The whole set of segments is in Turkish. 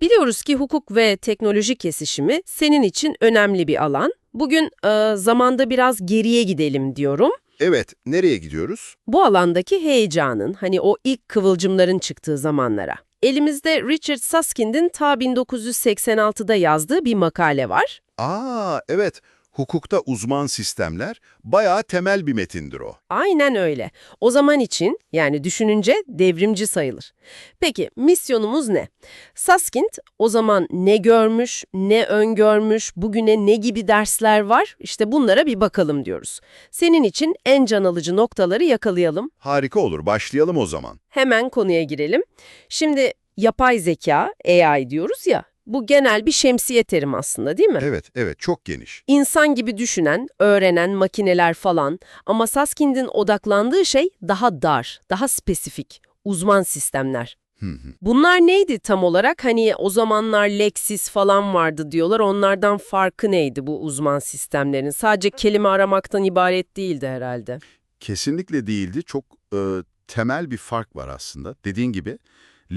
Biliyoruz ki hukuk ve teknoloji kesişimi senin için önemli bir alan. Bugün e, zamanda biraz geriye gidelim diyorum. Evet, nereye gidiyoruz? Bu alandaki heyecanın, hani o ilk kıvılcımların çıktığı zamanlara. Elimizde Richard Suskind'in ta 1986'da yazdığı bir makale var. Aa, evet. Hukukta uzman sistemler bayağı temel bir metindir o. Aynen öyle. O zaman için yani düşününce devrimci sayılır. Peki misyonumuz ne? Saskind o zaman ne görmüş, ne öngörmüş, bugüne ne gibi dersler var? İşte bunlara bir bakalım diyoruz. Senin için en can alıcı noktaları yakalayalım. Harika olur, başlayalım o zaman. Hemen konuya girelim. Şimdi yapay zeka, AI diyoruz ya, bu genel bir şemsiye terim aslında değil mi? Evet, evet, çok geniş. İnsan gibi düşünen, öğrenen makineler falan ama Saskind'in odaklandığı şey daha dar, daha spesifik, uzman sistemler. Hı hı. Bunlar neydi tam olarak? Hani o zamanlar Lexis falan vardı diyorlar. Onlardan farkı neydi bu uzman sistemlerin? Sadece kelime aramaktan ibaret değildi herhalde. Kesinlikle değildi. Çok e, temel bir fark var aslında. Dediğin gibi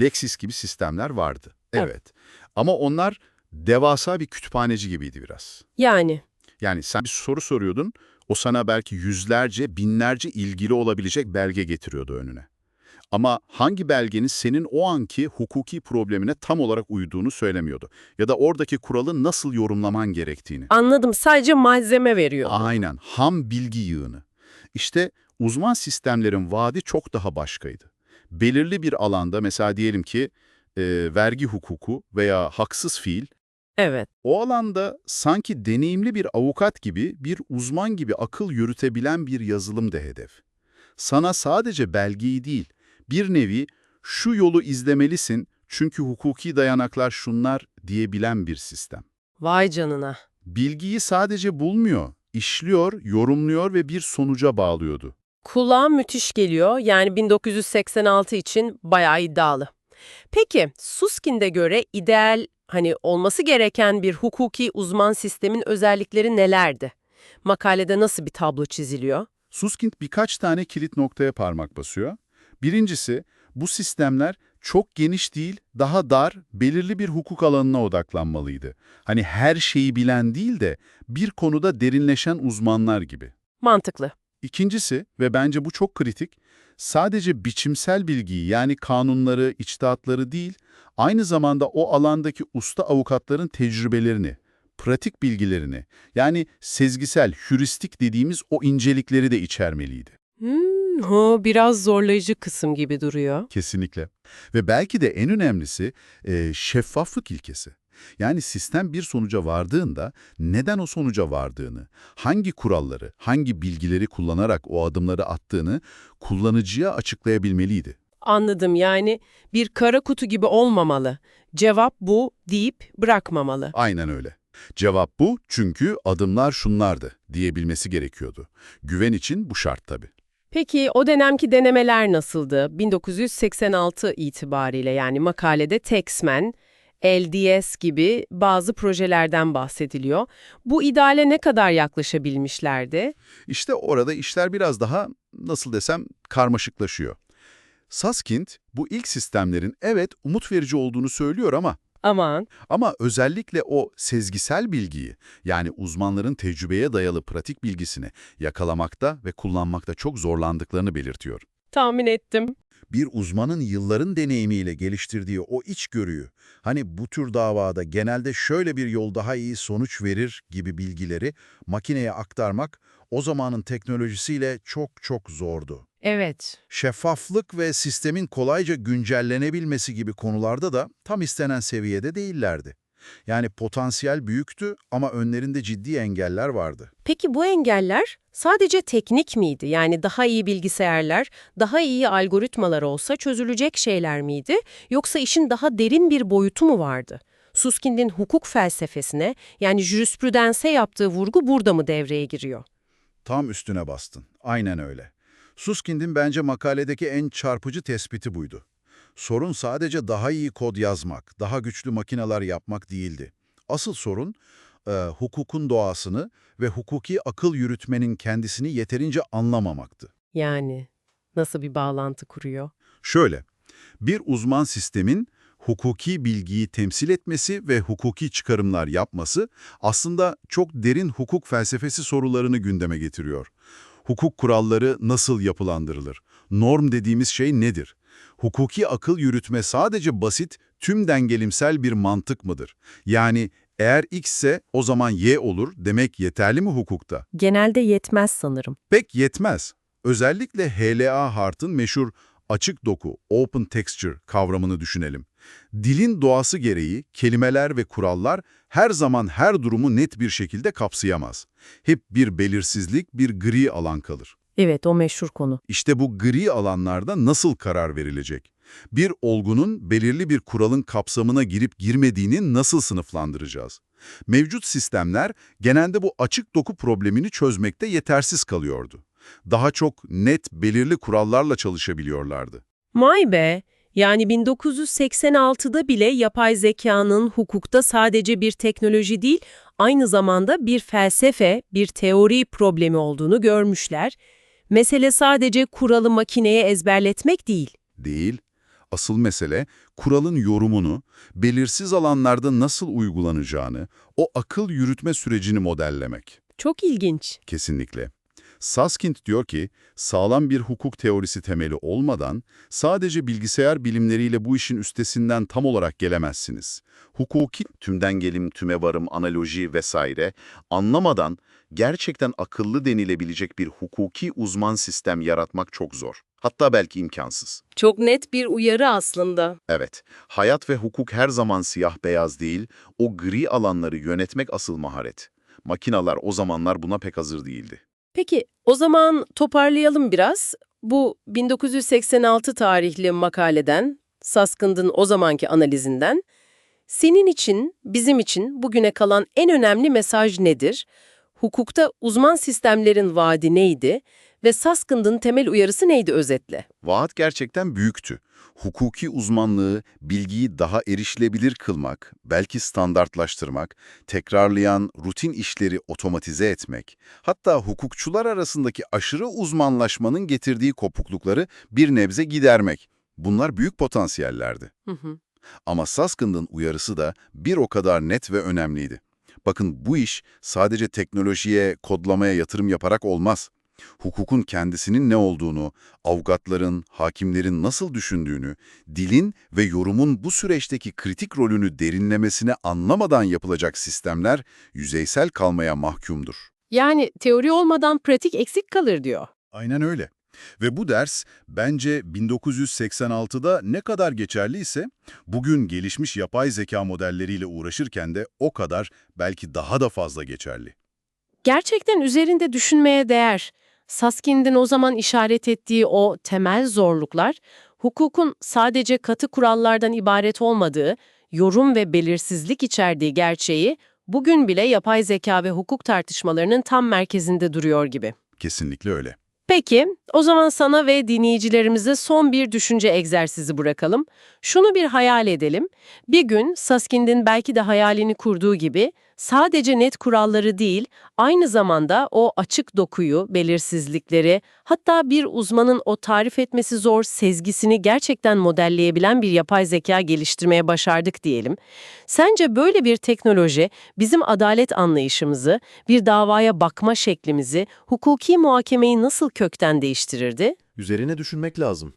Lexis gibi sistemler vardı. Evet. Ama onlar devasa bir kütüphaneci gibiydi biraz. Yani Yani sen bir soru soruyordun, o sana belki yüzlerce, binlerce ilgili olabilecek belge getiriyordu önüne. Ama hangi belgenin senin o anki hukuki problemine tam olarak uyduğunu söylemiyordu. Ya da oradaki kuralı nasıl yorumlaman gerektiğini. anladım sadece malzeme veriyor. Aynen, ham bilgi yığını. İşte uzman sistemlerin vaadi çok daha başkaydı. Belirli bir alanda mesela diyelim ki e, vergi hukuku veya haksız fiil, Evet. o alanda sanki deneyimli bir avukat gibi, bir uzman gibi akıl yürütebilen bir yazılım da hedef. Sana sadece belgeyi değil, bir nevi şu yolu izlemelisin çünkü hukuki dayanaklar şunlar diyebilen bir sistem. Vay canına. Bilgiyi sadece bulmuyor, işliyor, yorumluyor ve bir sonuca bağlıyordu. Kulağa müthiş geliyor. Yani 1986 için bayağı iddialı. Peki Suskind'e göre ideal hani olması gereken bir hukuki uzman sistemin özellikleri nelerdi? Makalede nasıl bir tablo çiziliyor? Suskind birkaç tane kilit noktaya parmak basıyor. Birincisi, bu sistemler çok geniş değil, daha dar, belirli bir hukuk alanına odaklanmalıydı. Hani her şeyi bilen değil de bir konuda derinleşen uzmanlar gibi. Mantıklı. İkincisi ve bence bu çok kritik, sadece biçimsel bilgiyi yani kanunları, içtihatları değil, aynı zamanda o alandaki usta avukatların tecrübelerini, pratik bilgilerini, yani sezgisel, hüristik dediğimiz o incelikleri de içermeliydi. Hmm, ho, biraz zorlayıcı kısım gibi duruyor. Kesinlikle. Ve belki de en önemlisi e, şeffaflık ilkesi. Yani sistem bir sonuca vardığında neden o sonuca vardığını, hangi kuralları, hangi bilgileri kullanarak o adımları attığını kullanıcıya açıklayabilmeliydi. Anladım yani bir kara kutu gibi olmamalı. Cevap bu deyip bırakmamalı. Aynen öyle. Cevap bu çünkü adımlar şunlardı diyebilmesi gerekiyordu. Güven için bu şart tabii. Peki o dönemki denemeler nasıldı? 1986 itibariyle yani makalede Texman, LDS gibi bazı projelerden bahsediliyor. Bu ideale ne kadar yaklaşabilmişlerdi? İşte orada işler biraz daha nasıl desem karmaşıklaşıyor. Saskind bu ilk sistemlerin evet umut verici olduğunu söylüyor ama Aman, Ama özellikle o sezgisel bilgiyi, yani uzmanların tecrübeye dayalı pratik bilgisini yakalamakta ve kullanmakta çok zorlandıklarını belirtiyor. tahmin ettim. Bir uzmanın yılların deneyimiyle geliştirdiği o içgörüyü, hani bu tür davada genelde şöyle bir yol daha iyi sonuç verir gibi bilgileri makineye aktarmak o zamanın teknolojisiyle çok çok zordu. Evet. Şeffaflık ve sistemin kolayca güncellenebilmesi gibi konularda da tam istenen seviyede değillerdi. Yani potansiyel büyüktü ama önlerinde ciddi engeller vardı. Peki bu engeller sadece teknik miydi? Yani daha iyi bilgisayarlar, daha iyi algoritmalar olsa çözülecek şeyler miydi? Yoksa işin daha derin bir boyutu mu vardı? Suskind'in hukuk felsefesine yani jürisprudense yaptığı vurgu burada mı devreye giriyor? Tam üstüne bastın. Aynen öyle. Suskind'in bence makaledeki en çarpıcı tespiti buydu. Sorun sadece daha iyi kod yazmak, daha güçlü makineler yapmak değildi. Asıl sorun, e, hukukun doğasını ve hukuki akıl yürütmenin kendisini yeterince anlamamaktı. Yani nasıl bir bağlantı kuruyor? Şöyle, bir uzman sistemin hukuki bilgiyi temsil etmesi ve hukuki çıkarımlar yapması aslında çok derin hukuk felsefesi sorularını gündeme getiriyor. Hukuk kuralları nasıl yapılandırılır? Norm dediğimiz şey nedir? Hukuki akıl yürütme sadece basit, tüm dengelimsel bir mantık mıdır? Yani eğer X ise o zaman Y olur demek yeterli mi hukukta? Genelde yetmez sanırım. Pek yetmez. Özellikle HLA Hart'ın meşhur açık doku, open texture kavramını düşünelim. Dilin doğası gereği kelimeler ve kurallar her zaman her durumu net bir şekilde kapsayamaz. Hep bir belirsizlik, bir gri alan kalır. Evet, o meşhur konu. İşte bu gri alanlarda nasıl karar verilecek? Bir olgunun belirli bir kuralın kapsamına girip girmediğini nasıl sınıflandıracağız? Mevcut sistemler genelde bu açık doku problemini çözmekte yetersiz kalıyordu. Daha çok net, belirli kurallarla çalışabiliyorlardı. May be! Yani 1986'da bile yapay zekanın hukukta sadece bir teknoloji değil, aynı zamanda bir felsefe, bir teori problemi olduğunu görmüşler. Mesele sadece kuralı makineye ezberletmek değil. Değil. Asıl mesele kuralın yorumunu, belirsiz alanlarda nasıl uygulanacağını, o akıl yürütme sürecini modellemek. Çok ilginç. Kesinlikle. Saskind diyor ki, sağlam bir hukuk teorisi temeli olmadan sadece bilgisayar bilimleriyle bu işin üstesinden tam olarak gelemezsiniz. Hukuki tümden gelim, tüme varım, analoji vesaire anlamadan gerçekten akıllı denilebilecek bir hukuki uzman sistem yaratmak çok zor. Hatta belki imkansız. Çok net bir uyarı aslında. Evet, hayat ve hukuk her zaman siyah beyaz değil, o gri alanları yönetmek asıl maharet. Makinalar o zamanlar buna pek hazır değildi. Peki o zaman toparlayalım biraz. Bu 1986 tarihli makaleden, Saskind'in o zamanki analizinden, senin için, bizim için bugüne kalan en önemli mesaj nedir? Hukukta uzman sistemlerin vaadi neydi ve Saskind'in temel uyarısı neydi özetle? Vaat gerçekten büyüktü. Hukuki uzmanlığı, bilgiyi daha erişilebilir kılmak, belki standartlaştırmak, tekrarlayan rutin işleri otomatize etmek, hatta hukukçular arasındaki aşırı uzmanlaşmanın getirdiği kopuklukları bir nebze gidermek. Bunlar büyük potansiyellerdi. Hı hı. Ama Saskind'in uyarısı da bir o kadar net ve önemliydi. Bakın bu iş sadece teknolojiye, kodlamaya yatırım yaparak olmaz. Hukukun kendisinin ne olduğunu, avukatların, hakimlerin nasıl düşündüğünü, dilin ve yorumun bu süreçteki kritik rolünü derinlemesine anlamadan yapılacak sistemler yüzeysel kalmaya mahkumdur. Yani teori olmadan pratik eksik kalır diyor. Aynen öyle. Ve bu ders bence 1986'da ne kadar geçerliyse bugün gelişmiş yapay zeka modelleriyle uğraşırken de o kadar belki daha da fazla geçerli. Gerçekten üzerinde düşünmeye değer. Saskind'in o zaman işaret ettiği o temel zorluklar, hukukun sadece katı kurallardan ibaret olmadığı, yorum ve belirsizlik içerdiği gerçeği, bugün bile yapay zeka ve hukuk tartışmalarının tam merkezinde duruyor gibi. Kesinlikle öyle. Peki, o zaman sana ve dinleyicilerimize son bir düşünce egzersizi bırakalım. Şunu bir hayal edelim. Bir gün Saskind'in belki de hayalini kurduğu gibi sadece net kuralları değil, aynı zamanda o açık dokuyu, belirsizlikleri, hatta bir uzmanın o tarif etmesi zor sezgisini gerçekten modelleyebilen bir yapay zeka geliştirmeye başardık diyelim. Sence böyle bir teknoloji bizim adalet anlayışımızı, bir davaya bakma şeklimizi, hukuki muhakemeyi nasıl kökten değiştirirdi? Üzerine düşünmek lazım.